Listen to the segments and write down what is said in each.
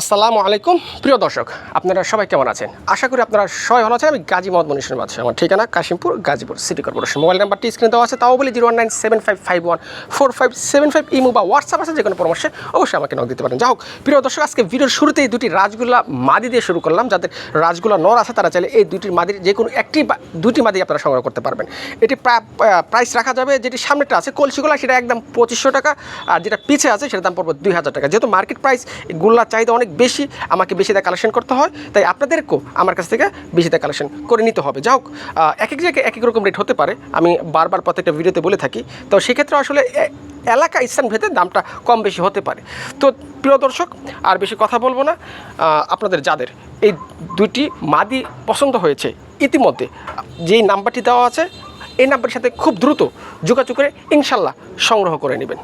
আসসালামু আলাইকুম। প্রিয় দর্শক, আপনারা সবাই কেমন আছেন? আশা করি আপনারা সবাই ভালো আছেন। আমি গাজী মোহাম্মদ মনীষের মাঝে আমার ঠিকানা Kashimpur, Gazipur city corporation. Mobile নাম্বারটি স্ক্রিনে দেওয়া আছে। তাও বলি zero one nine seven five five one four five seven five imo বা হোয়াটসঅ্যাপ আছে যে কোনো পরামর্শে অবশ্যই আমাকে নক দিতে পারেন। যাই হোক, প্রিয় দর্শক, আজকে ভিডিওর শুরুতেই দুটি রাজগুলা মাদি দিয়ে শুরু করলাম। যাদের রাজগুলা নর আছে, তারা চাইলে এই দুটির মাদির যে কোনো একটি দুটি মাদি আপনারা সংগ্রহ করতে পারবেন। এটি প্রাইস রাখা যাবে, যেটি সামনেটা আছে কলসিগুলা সেটা একদম পঁচিশশো টাকা। আর যেটা পিছে আছে, সেটার দাম পড়বে দুই হাজার টাকা। যেহেতু মার্কেট প্রাইস গুল্লার চাহিদা অনেক বেশি আমাকে বেশি দিয়ে কালেকশন করতে হয়, তাই আপনাদেরকেও আমার কাছ থেকে বেশি দিয়ে কালেকশন করে নিতে হবে। যাই হোক এক এক জায়গায় এক এক রকম রেট হতে পারে, আমি বারবার প্রত্যেকটা ভিডিওতে বলে থাকি। তো সেক্ষেত্রে আসলে এলাকা স্থান ভেদে দামটা কম বেশি হতে পারে। তো প্রিয় দর্শক, আর বেশি কথা বলব না আপনাদের যাদের এই দুইটি মাদি পছন্দ হয়েছে, ইতিমধ্যে যেই নাম্বারটি দেওয়া আছে, এই নাম্বারের সাথে খুব দ্রুত যোগাযোগ করে ইনশাল্লাহ সংগ্রহ করে নেবেন।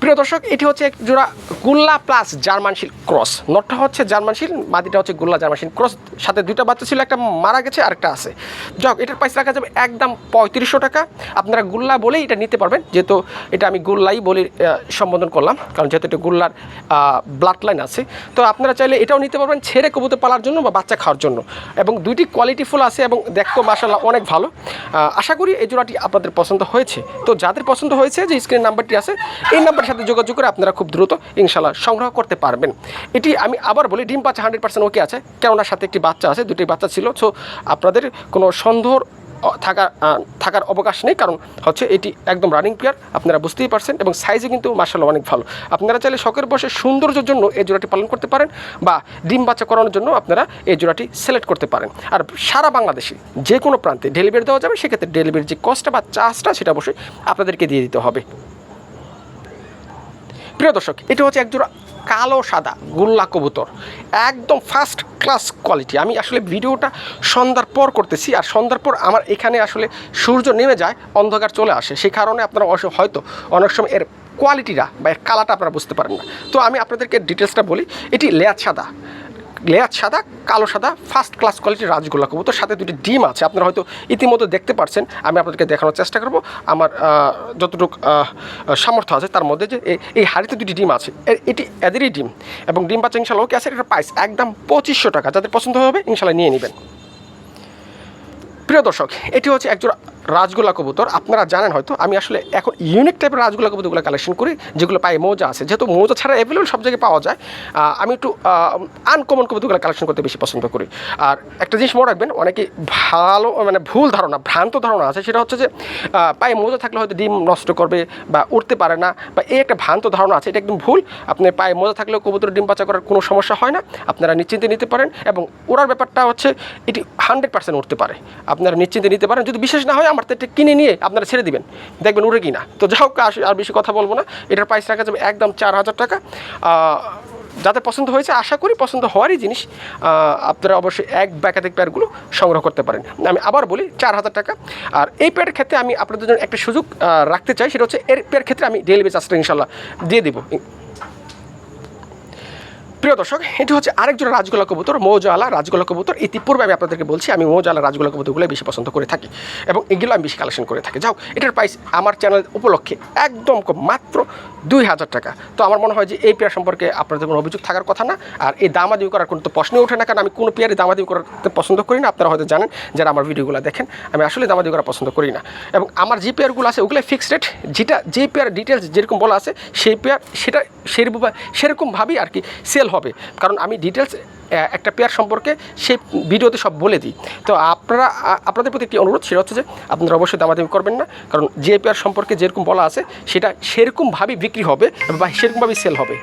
প্রিয় দর্শক, এটি হচ্ছে এক জোড়া গুল্লা প্লাস জার্মানশিল ক্রস। নটটা হচ্ছে জার্মানশিল মাদিটা হচ্ছে গুল্লা জার্মানশিল ক্রস। সাথে দুইটা বাচ্চা ছিল, একটা মারা গেছে, আরেকটা আছে। যাক এটার প্রাইস রাখা যাবে একদম পঁয়ত্রিশশো টাকা। আপনারা গুল্লা বলেই এটা নিতে পারবেন, যেহেতু এটা আমি গুল্লাই বলে সম্বোধন করলাম, কারণ যেহেতু এটা গুল্লার ব্লাড লাইন আছে। তো আপনারা চাইলে এটাও নিতে পারবেন ছেড়ে কবুতর পালার জন্য বা বাচ্চা খাওয়ার জন্য। এবং দুইটি কোয়ালিটি ফুল আছে এবং দেখতেও মাসাল্লাহ অনেক ভালো। আশা করি এই জোড়াটি আপনাদের পছন্দ হয়েছে। তো যাদের পছন্দ হয়েছে, যে স্ক্রিন নাম্বারটি আছে, এই নাম্বারের সাথে যোগাযোগ করে আপনারা খুব দ্রুত ইনশাল্লাহ সংগ্রহ করতে পারবেন। এটি আমি আবার বলি ডিম বাচ্চা হান্ড্রেড পার্সেন্ট ওকে আছে কেননা সাথে একটি বাচ্চা আছে দুটি বাচ্চা ছিল। সো আপনাদের কোনো সন্দেহ আহ, থাকার অবকাশ নেই কারণ হচ্ছে এটি একদম রানিং পেয়ার আপনারা বুঝতেই পারছেন এবং সাইজে কিন্তু মার্শাল অনেক ভালো। আপনারা চাইলে শখের বসে সৌন্দর্যের জন্য এই জোড়াটি পালন করতে পারেন বা ডিম বাচ্চা করানোর জন্য আপনারা এই জোড়াটি সিলেক্ট করতে পারেন। আর সারা বাংলাদেশে যে কোনো প্রান্তে ডেলিভারি দেওয়া যাবে সেক্ষেত্রে ডেলিভারির যে কস্টটা বা চার্জটা সেটা অবশ্যই আপনাদেরকে দিয়ে দিতে হবে। প্রিয় দর্শক, এটা হচ্ছে একজোড়া কালো সাদা গোল্লা কবুতর। একদম ফার্স্ট ক্লাস কোয়ালিটি আমি আসলে ভিডিওটা সন্ধ্যার পর করতেছি আর সন্ধ্যার পর আমার এখানে আসলে সূর্য নেমে যায়, অন্ধকার চলে আসে। সেই কারণে আপনারা হয়তো অনেক সময় এর কোয়ালিটিটা বা এর কালারটা আপনারা বুঝতে পারেন না। তো আমি আপনাদেরকে ডিটেলসটা বলি, এটি লেয়ার সাদা। লেয়ার সাদা, কালো সাদা ফার্স্ট ক্লাস কোয়ালিটির রাজগোল্লা কবুতর। সাথে দুটি ডিম আছে। আপনারা হয়তো ইতিমধ্যে দেখতে পারছেন। আমি আপনাদেরকে দেখানোর চেষ্টা করব। আমার যতটুকু সামর্থ্য আছে তার মধ্যে যে এই- হাড়িতে দুটি ডিম আছে। এটি এদেরই ডিম। এবং ডিম বাচ্চা ইনশাল্লাহ ওকে আছে। এটা প্রাইস একদম পঁচিশশো টাকা। যাদের পছন্দ হবে ইনশাল্লাহ নিয়ে নেবেন। প্রিয় দর্শক, এটি হচ্ছে একজোড়া রাজগোলা কবুতর, আপনারা জানেন হয়তো, আমি আসলে এখন ইউনিক টাইপের রাজগোলা কবুতরগুলো কালেকশন করি, যেগুলো পায়ে মৌজা আছে। যেহেতু মৌজা ছাড়া অ্যাভেলেবল সব জায়গায় পাওয়া যায় আমি একটু আনকমন কবুতরগুলো কালেকশন করতে বেশি পছন্দ করি। আর একটা জিনিস মনে রাখবেন, অনেকে ভালো মানে ভুল ধারণা, ভ্রান্ত ধারণা আছে, সেটা হচ্ছে যে পায়ে মৌজা থাকলে হয়তো ডিম নষ্ট করবে বা উঠতে পারে না, বা এই একটা ভ্রান্ত ধারণা আছে, এটা একদম ভুল। আপনি পায়ে মোজা থাকলেও কবুতর ডিম বাচ্চা করার কোনো সমস্যা হয় না, আপনারা নিশ্চিন্তে নিতে পারেন, এবং ওড়ার ব্যাপারটা হচ্ছে, এটি হান্ড্রেড পার্সেন্ট উঠতে পারে। আপনারা নিশ্চিন্তে নিতে পারেন, যদি বিশেষ না হয় আমার এটা কিনে নিয়ে আপনারা ছেড়ে দিবেন। দেখবেন উড়ে কিনা। তো যাই হোক, আর বেশি কথা বলব না। এটার প্রাইস রাখা যাবে একদম চার হাজার টাকা। যাদের পছন্দ হয়েছে, আশা করি পছন্দ হওয়ারই জিনিস আপনারা অবশ্যই এক বা একাধিক সংগ্রহ করতে পারেন। আমি আবার বলি, চার হাজার টাকা। আর এই পেয়ারের ক্ষেত্রে আমি আপনাদের জন্য একটা সুযোগ রাখতে চাই। সেটা হচ্ছে, এর পেয়ার ক্ষেত্রে আমি ডেলিভারি চার্জটা ইনশাল্লাহ দিয়ে দেবো। প্রিয় দর্শক, এটি হচ্ছে আরেকজন রাজগোলা কবুতর, মৌজালা রাজগোলা কবুতর। ইতিপূর্বে আমি আপনাদেরকে বলছি, আমি মৌজালা রাজগোলা কবুতরগুলো বেশি পছন্দ করে থাকি এবং এগুলো আমি বেশি কালেকশন করে থাকি। যাও এটার প্রাইস আমার চ্যানেল উপলক্ষে একদম কম, মাত্র দুই হাজার টাকা। তো আমার মনে হয় যে এই পেয়ার সম্পর্কে আপনাদের কোনো অভিযোগ থাকার কথা না। আর এই দামাদি করার কোনো তো প্রশ্নই ওঠে না, কারণ আমি কোনো পেয়ারে দামাদি করতে পছন্দ করি না। আপনারা হয়তো জানেন, যারা আমার ভিডিওগুলো দেখেন, আমি আসলে দামাদি করা পছন্দ করি না। এবং আমার যে পেয়ারগুলো আছে ওগুলো ফিক্সড রেট যেটা যে পেয়ার ডিটেলস যেরকম বলা আছে, সেই পেয়ার সেটা সেরকম সেরকমভাবেই আর কি সেল হবে। কারণ আমি ডিটেলস একটা পেয়ার সম্পর্কে সেই ভিডিওতে সব বলে দিই। তো আপনারা আপনাদের প্রতি একটি অনুরোধ, সেটা হচ্ছে যে আপনারা অবশ্যই দামাদামি করবেন না। কারণ যে পেয়ার সম্পর্কে যেরকম বলা আছে, সেটা সেরকমভাবেই বিক্রি হবে বা সেরকমভাবেই সেল হবে।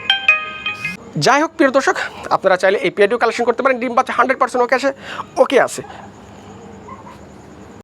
যাই হোক, প্রিয় দর্শক, আপনারা চাইলে এই পেয়ারটিও কালেকশন করতে পারেন। ডিম বাচ্চা হান্ড্রেড পার্সেন্ট ওকে আছে ওকে আছে।